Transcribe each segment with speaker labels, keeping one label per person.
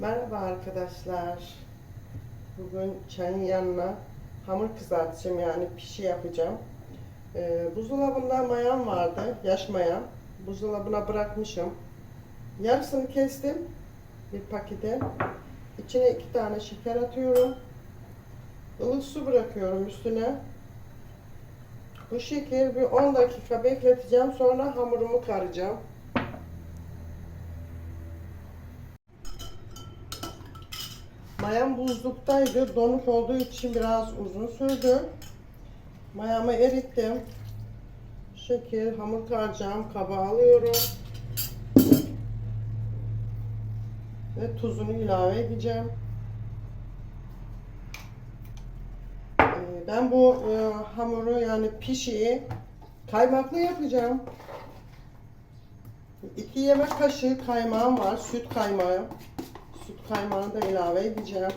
Speaker 1: Merhaba arkadaşlar. Bugün çayın yanına hamur kızartacağım yani pişi yapacağım. Ee, buzdolabında mayam vardı, yaş mayam. Buzdolabına bırakmışım. Yarısını kestim bir pakete. İçine iki tane şeker atıyorum. Ilık su bırakıyorum üstüne. Bu şekeri bir 10 dakika bekleteceğim. Sonra hamurumu karacağım. Mayam buzluktaydı. Donuk olduğu için biraz uzun sürdü. Mayamı erittim. Şekil, hamur karacağım. Kaba alıyorum. Ve tuzunu ilave edeceğim. Ee, Ben bu e, hamuru yani pişiyi kaymaklı yapacağım. 2 yemek kaşığı kaymağım var. Süt kaymağı. Kaymağını da ilave edeceğim.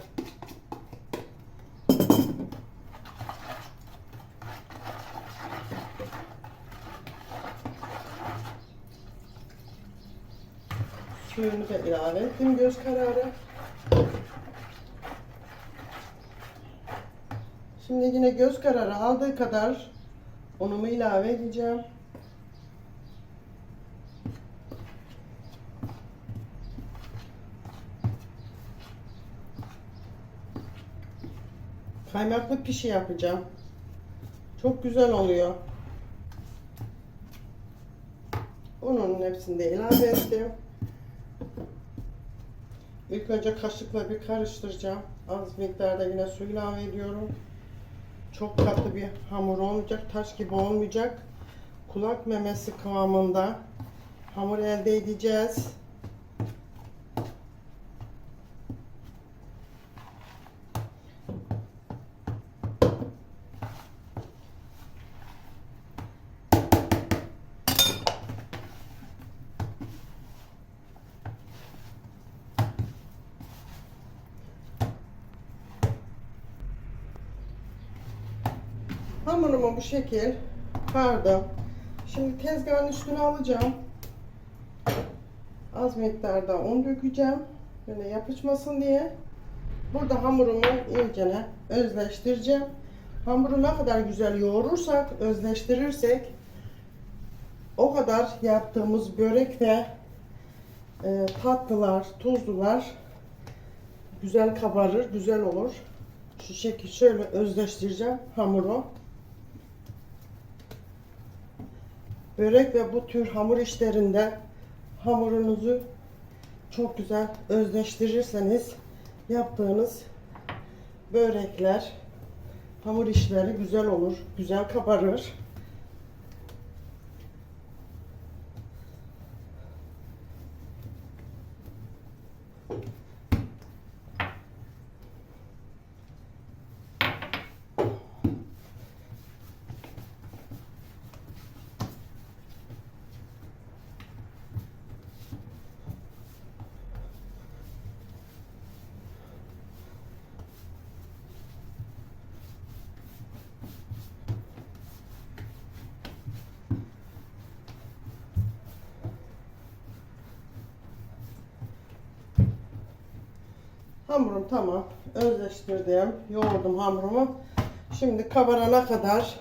Speaker 1: Suyunu da ilave ettim göz kararı. Şimdi yine göz kararı aldığı kadar unumu ilave edeceğim. Kaymaklı pişi yapacağım. Çok güzel oluyor. Unun hepsini de ilave ettim. İlk önce kaşıkla bir karıştıracağım. Az miktarda yine su ilave ediyorum. Çok katı bir hamur olmayacak, taş gibi olmayacak. Kulak memesi kıvamında hamur elde edeceğiz. Hamurumu bu şekil kardım. Şimdi tezgahın üstüne alacağım. Az miktarda un dökeceğim. Böyle yapışmasın diye. Burada hamurumu iyicene özleştireceğim. Hamuru ne kadar güzel yoğurursak, özleştirirsek o kadar yaptığımız börek ve e, tatlılar, tuzlular güzel kabarır, güzel olur. Şu şekil şöyle özleştireceğim hamuru. Börek ve bu tür hamur işlerinde hamurunuzu çok güzel özleştirirseniz yaptığınız börekler, hamur işleri güzel olur, güzel kabarır. Hamurum tamam. Özleştirdim. Yoğurdum hamurumu. Şimdi kabarana kadar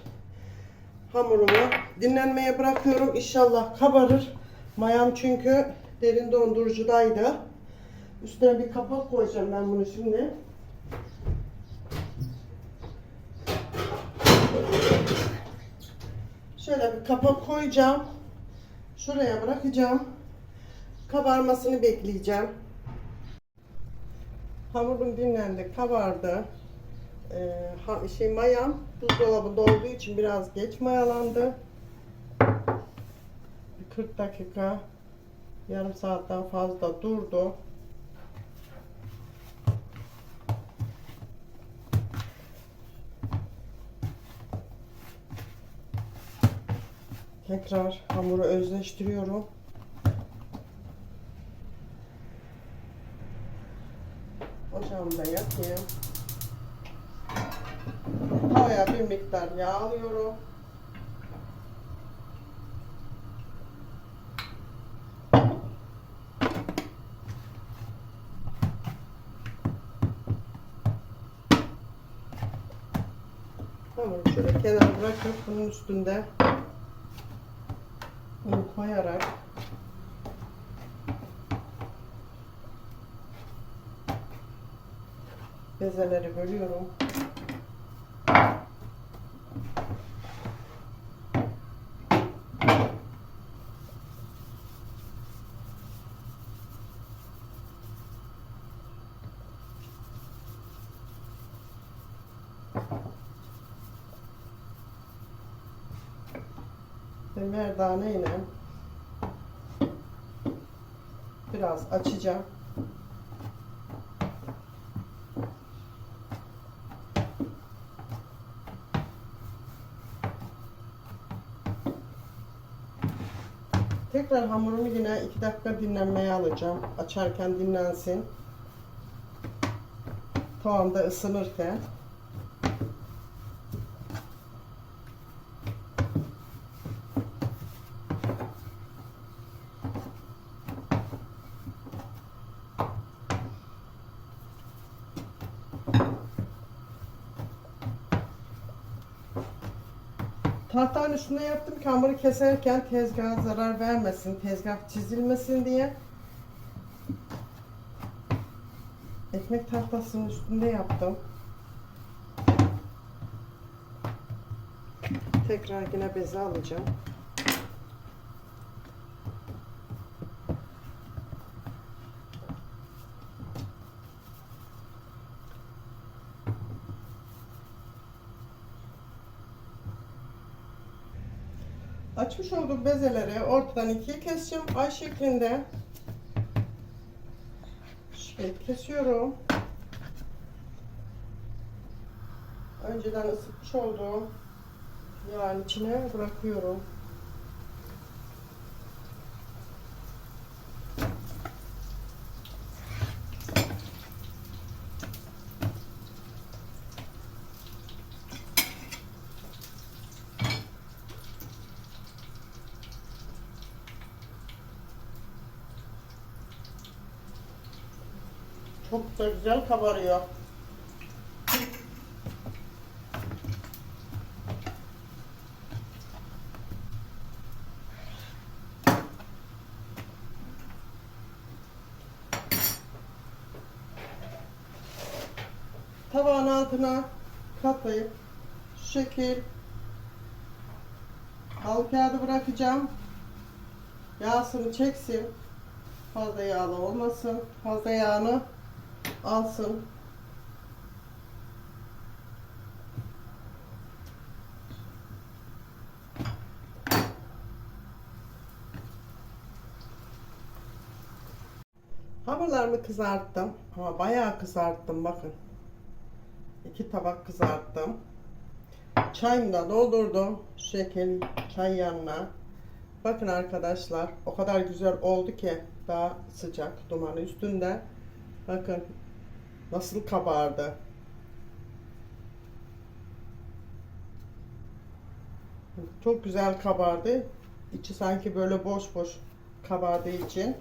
Speaker 1: hamurumu dinlenmeye bırakıyorum. İnşallah kabarır. Mayam çünkü derin dondurucudaydı. Üstüne bir kapak koyacağım ben bunu şimdi. Şöyle bir kapak koyacağım. Şuraya bırakacağım. Kabarmasını bekleyeceğim. Hamurum dinlendi, kabardı. Ee, ha, şey mayam buzdolabında olduğu için biraz geç mayalandı. Bir 40 dakika, yarım saatten fazla durdu. Tekrar hamuru özleştiriyorum. Şamda yakayım. Tavaya bir miktar yağ alıyorum. Tamam şöyle kenara bırakıp bunun üstünde bunu koyarak bezeleri bölüyorum. Ve merdane ile biraz açacağım. Tekrar hamurumu yine 2 dakika dinlenmeye alacağım. Açarken dinlensin. Tavamda ısınırken. Tahtanın üstüne yaptım ki hamuru keserken tezgaha zarar vermesin, tezgah çizilmesin diye. Ekmek tahtasının üstünde yaptım. Tekrar yine beze alacağım. Açmış olduğum bezeleri ortadan ikiye keseceğim. Ay şeklinde. Şöyle kesiyorum. Önceden ısıtmış olduğum yağın içine bırakıyorum. Çok da güzel kabarıyor. Tabağın altına katlayıp şu şekil halı kağıdı bırakacağım. Yağsını çeksin. Fazla yağlı olmasın. Fazla yağını alsın. Hamurlarımı kızarttım ama bayağı kızarttım bakın. İki tabak kızarttım. Çayımı da doldurdum. Şu şekil çay yanına. Bakın arkadaşlar o kadar güzel oldu ki daha sıcak dumanı üstünde. Bakın nasıl kabardı. Çok güzel kabardı. İçi sanki böyle boş boş kabardığı için.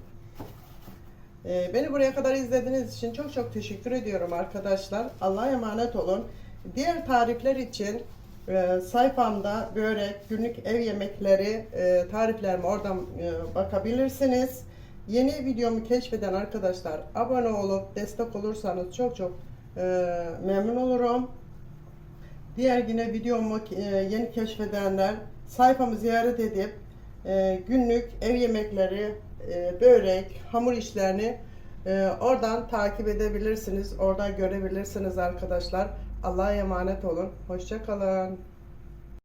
Speaker 1: Ee, beni buraya kadar izlediğiniz için çok çok teşekkür ediyorum arkadaşlar. Allah'a emanet olun. Diğer tarifler için e, sayfamda börek, günlük ev yemekleri e, tariflerime oradan e, bakabilirsiniz. Yeni videomu keşfeden arkadaşlar abone olup destek olursanız çok çok e, memnun olurum. Diğer yine videomu e, yeni keşfedenler sayfamı ziyaret edip e, günlük ev yemekleri, e, börek, hamur işlerini e, oradan takip edebilirsiniz. Oradan görebilirsiniz arkadaşlar. Allah'a emanet olun. Hoşçakalın.